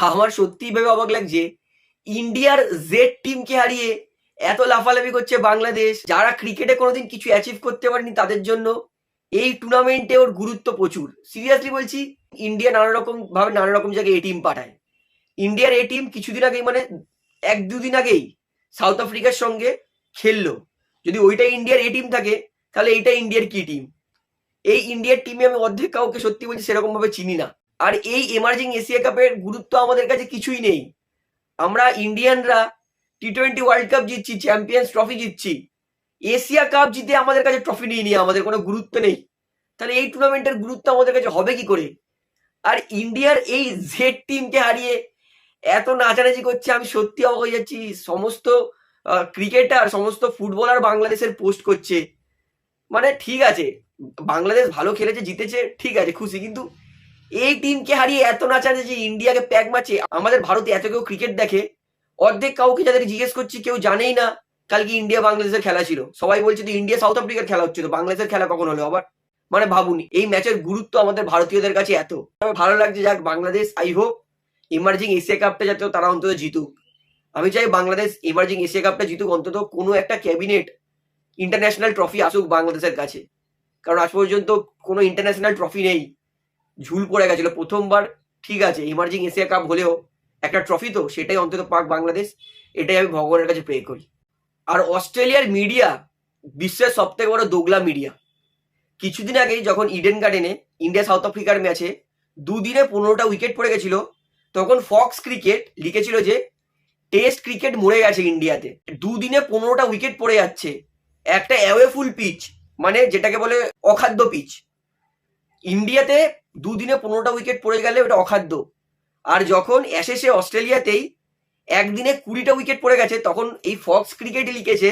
আমার সত্যিই ভেবে অবাক লাগছে। ইন্ডিয়ার জেড টিমকে হারিয়ে এত লাফালাফি করছে বাংলাদেশ। যারা ক্রিকেটে কোনোদিন কিছু অ্যাচিভ করতে পারেনি তাদের জন্য এই টুর্নামেন্টে ওর গুরুত্ব প্রচুর। সিরিয়াসলি বলছি, ইন্ডিয়া নানা রকম ভাবে নানা রকম জায়গায় এ টিম পাঠায়। ইন্ডিয়ার এ টিম কিছুদিন আগেই মানে এক দুদিন আগেই সাউথ আফ্রিকার সঙ্গে খেললো। যদি ওইটা ইন্ডিয়ার এ টিম থাকে, তাহলে এইটা ইন্ডিয়ার কি টিম এই ইন্ডিয়ার টিমে আমি অর্ধেক কাউকে সত্যি বলছি সেরকম ভাবে চিনি না। আর এই এমার্জিং এশিয়া কাপের গুরুত্ব আমাদের কাছে কিছুই নেই। আমরা ইন্ডিয়ানরা টি টোয়েন্টি ওয়ার্ল্ড কাপ জিতছি চ্যাম্পিয়ন্স ট্রফি জিতছি। এশিয়া কাপ জিতে আমাদের কাছে ট্রফি নিয়ে নিয়ে আমাদের কোনো গুরুত্ব নেই। তাহলে এই টুর্নামেন্টের গুরুত্ব আমাদের কাছে হবে কি করে? আর ইন্ডিয়ার এই জেড টিমকে হারিয়ে এত নাচানাচি করছে, আমি সত্যি অবাক হয়ে যাচ্ছি। সমস্ত ক্রিকেটার সমস্ত ফুটবলার বাংলাদেশের পোস্ট করছে। মানে ঠিক আছে, বাংলাদেশ ভালো খেলেছে, জিতেছে, ঠিক আছে, খুশি। কিন্তু এই টিমকে হারিয়ে এত নাচানাচি ইন্ডিয়াকে প্যাক মারছে। আমাদের ভারতে এত কেউ ক্রিকেট দেখে, অর্ধেক কাউকে যাদের জিজ্ঞেস করছি, কেউ জানেই না কালকে ইন্ডিয়া বাংলাদেশের খেলা ছিল। সবাই বলছে তো ইন্ডিয়া, সাউথ আফ্রিকার খেলা হচ্ছে তো বাংলাদেশের খেলা কখন হলো? আবার মানে ভাবুন, এই ম্যাচের গুরুত্ব আমাদের ভারতীয়দের কাছে এত। তবে ভালো লাগছে, যাক, Bangladesh I hope emerging Asia কাপটা যাতে তারা অন্তত জিতুক। আমি চাই বাংলাদেশ ইমার্জিং এশিয়া কাপটা জিতুক, অন্তত কোনো একটা ক্যাবিনেট ইন্টারন্যাশনাল ট্রফি আসুক বাংলাদেশের কাছে। কারণ আজ পর্যন্ত কোনো ইন্টারন্যাশনাল ট্রফি নেই। ঝুল পড়ে গেছিল। প্রথমবার ঠিক আছে ইমার্জিং এশিয়া কাপ হলেও একটা ট্রফি তো, সেটাই অন্তত পাক বাংলাদেশ, এটাই আমি ভগবানের কাছে প্রে করি। আর অস্ট্রেলিয়ার মিডিয়া বিশ্বের সব থেকে বড় দোগলা মিডিয়া কিছুদিন আগেই যখন ইডেন গার্ডেনে ইন্ডিয়া সাউথ আফ্রিকার ম্যাচে দুদিনে পনেরোটা উইকেট পড়ে গেছিল, তখন ফক্স ক্রিকেট লিখেছিল যে টেস্ট ক্রিকেট মরে গেছে ইন্ডিয়াতে দুদিনে পনেরোটা উইকেট পড়ে যাচ্ছে। একটা অ্যাওয়েফুল পিচ মানে যেটাকে বলে অখাদ্য পিচ ইন্ডিয়াতে দুদিনে পনেরোটা উইকেট পড়ে গেলে ওটা অখাদ্য। আর যখন অ্যাশেসে অস্ট্রেলিয়াতেই একদিনে কুড়িটা উইকেট পড়ে গেছে, তখন এই ফক্স ক্রিকেট লিখেছে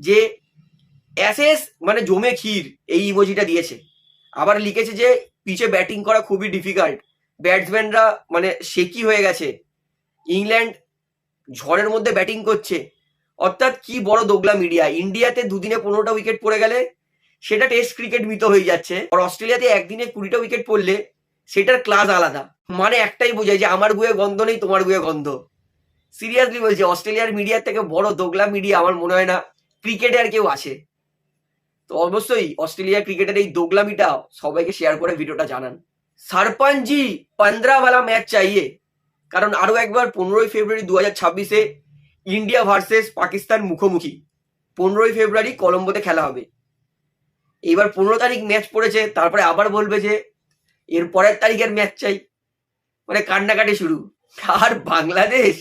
যে অ্যাশেস মানে জমে ক্ষীর এই ইমোজিটা দিয়েছে। আবার লিখেছে যে পিচে ব্যাটিং করা খুবই ডিফিকাল্ট ব্যাটসম্যানরা মানে শেকি হয়ে গেছে। ইংল্যান্ড ঝড়ের মধ্যে ব্যাটিং করছে। অর্থাৎ কি বড় দোগলা মিডিয়া ইন্ডিয়াতে দুদিনে পনেরোটা উইকেট পড়ে গেলে সেটা টেস্ট ক্রিকেট মৃত হয়ে যাচ্ছে। আর অস্ট্রেলিয়াতে একদিনে কুড়িটা উইকেট পড়লে সেটার ক্লাস আলাদা। মানে একটাই বোঝায় যে আমার গুয়ে গন্ধ নেই, তোমার গুয়ে গন্ধ। সিরিয়াসলি বলছি, অস্ট্রেলিয়ার মিডিয়ার থেকে বড় দোগলা মিডিয়া আমার মনে হয় না ক্রিকেটে আর কেউ আছে। তো অবশ্যই অস্ট্রেলিয়া ক্রিকেটের এই দোগলামিটা সবাইকে শেয়ার করে ভিডিওটা জানান। সারপাঞ্জি, পন্দ্রাওয়ালা ম্যাচ চাইয়ে। কারণ আরও একবার পনেরোই ফেব্রুয়ারি দু হাজার ছাব্বিশে ইন্ডিয়া ভার্সেস পাকিস্তান মুখোমুখি। পনেরোই ফেব্রুয়ারি কলম্বোতে খেলা হবে। এইবার পনেরো তারিখ ম্যাচ পড়েছে, তারপরে আবার বলবে যে, এর পরের তারিখের ম্যাচ চাই। মানে কান্নাকাটি শুরু। আর বাংলাদেশ?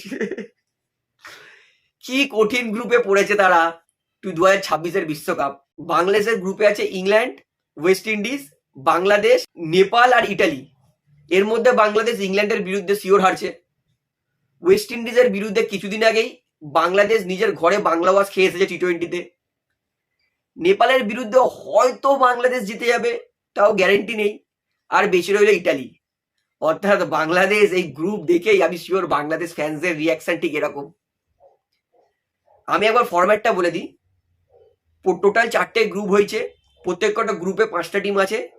কি কঠিন গ্রুপে পড়েছে তারা টু দু হাজার ছাব্বিশের বিশ্বকাপ। বাংলাদেশের গ্রুপে আছে England West Indies Bangladesh, Nepal আর ইটালি। এর মধ্যে বাংলাদেশ ইংল্যান্ডের বিরুদ্ধে শিওর হারছে। ওয়েস্ট ইন্ডিজের বিরুদ্ধে কিছুদিন আগেই বাংলাদেশ নিজের ঘরে বাংলা খেয়ে এসেছে টি টোয়েন্টিতে নেপালের বিরুদ্ধে হয়তো বাংলাদেশ জিতে যাবে, তাও গ্যারেন্টি নেই। আর বেশি রইল ইটালি। অর্থাৎ বাংলাদেশ এই গ্রুপ দেখেই আমি শিওর বাংলাদেশ ফ্যান্সদের রিয়াকশন ঠিক এরকম। আমি একবার ফরম্যাটটা বলে দিই। টোটাল চারটে গ্রুপ হয়েছে। প্রত্যেকটা গ্রুপে পাঁচটা টিম আছে।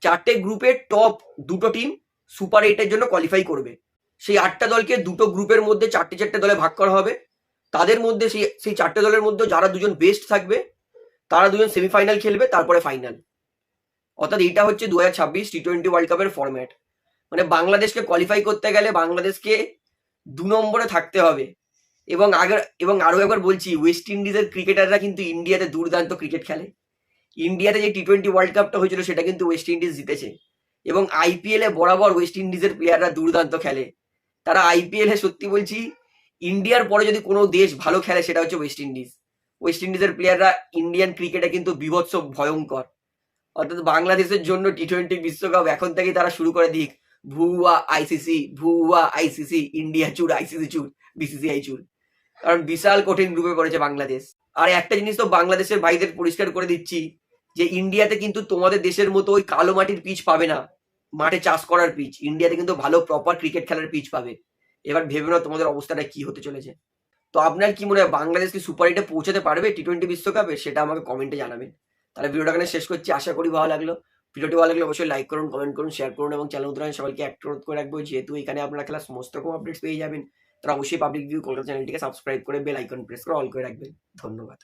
চারটে গ্রুপের টপ দুটো টিম সুপার এইটের জন্য কোয়ালিফাই করবে। সেই আটটা দলকে দুটো গ্রুপের মধ্যে চারটে চারটে দলে ভাগ করা হবে। তাদের মধ্যে সেই সেই চারটে দলের মধ্যে যারা দুজন বেস্ট থাকবে তারা দুজন সেমিফাইনাল খেলবে, তারপরে ফাইনাল অর্থাৎ এইটা হচ্ছে দু হাজার ছাব্বিশ টি টোয়েন্টি ওয়ার্ল্ড কাপের ফর্ম্যাট মানে বাংলাদেশকে কোয়ালিফাই করতে গেলে বাংলাদেশকে দু নম্বরে থাকতে হবে। এবং আগের, এবং আরও একবার বলছি ওয়েস্ট ইন্ডিজের ক্রিকেটাররা কিন্তু ইন্ডিয়াতে দুর্দান্ত ক্রিকেট খেলে। ইন্ডিয়াতে যে টি টোয়েন্টি ওয়ার্ল্ড কাপটা হয়েছিল, সেটা কিন্তু ওয়েস্ট ইন্ডিজ জিতেছে। এবং আইপিএলে বরাবর ওয়েস্ট ইন্ডিজের প্লেয়াররা দুর্দান্ত খেলে। তারা আইপিএলে সত্যি বলছি ইন্ডিয়ার পরে যদি কোনো দেশ ভালো খেলে, সেটা হচ্ছে ওয়েস্ট ইন্ডিজ ওয়েস্ট ইন্ডিজের প্লেয়াররা ইন্ডিয়ান ক্রিকেটে কিন্তু বিভৎস ভয়ঙ্কর। অর্থাৎ বাংলাদেশের জন্য টি টোয়েন্টি বিশ্বকাপ এখন থেকেই তারা শুরু করে দিক। ভুয়া আইসিসি ভুয়া আইসিসি ইন্ডিয়া চুর আইসিসি চুর বিসিসিআই চুর কারণ বিশাল কঠিন গ্রুপে পড়েছে বাংলাদেশ। আর একটা জিনিস তো বাংলাদেশের ভাইদের পরিষ্কার করে দিচ্ছি, যে ইন্ডিয়াতে কিন্তু তোমাদের দেশের মতো ওই কালো মাটির পিচ পাবে না। মাঠে চাষ করার পিচ। ইন্ডিয়াতে কিন্তু ভালো প্রপার ক্রিকেট খেলার পিচ পাবে। এবার ভেবে নাও তোমাদের অবস্থাটা কি হতে চলেছে। তো আপনার কি মনে হয় বাংলাদেশ কি সুপার এইটে পৌঁছাতে পারবে টি টোয়েন্টি বিশ্বকাপে? সেটা আমাকে কমেন্টে জানাবেন। তাহলে ভিডিওটা শেষ করছি। আশা করি ভালো লাগল। ভিডিওটি ভালো লাগলে অবশ্যই লাইক করুন কমেন্ট করুন শেয়ার করুন এবং চ্যানেল উত্তরায়ণ সবাইকে অ্যাক্ট করে রাখব, যেহেতু এখানে আপনারা খেলা সমস্ত রকম আপডেটস পেয়ে যাবেন তারা অবশ্যই পাবলিক ভিউ কলকাতা চ্যানেলটিকে সাবস্ক্রাইব করে বেল আইকন প্রেস করে অল করে রাখবেন। ধন্যবাদ।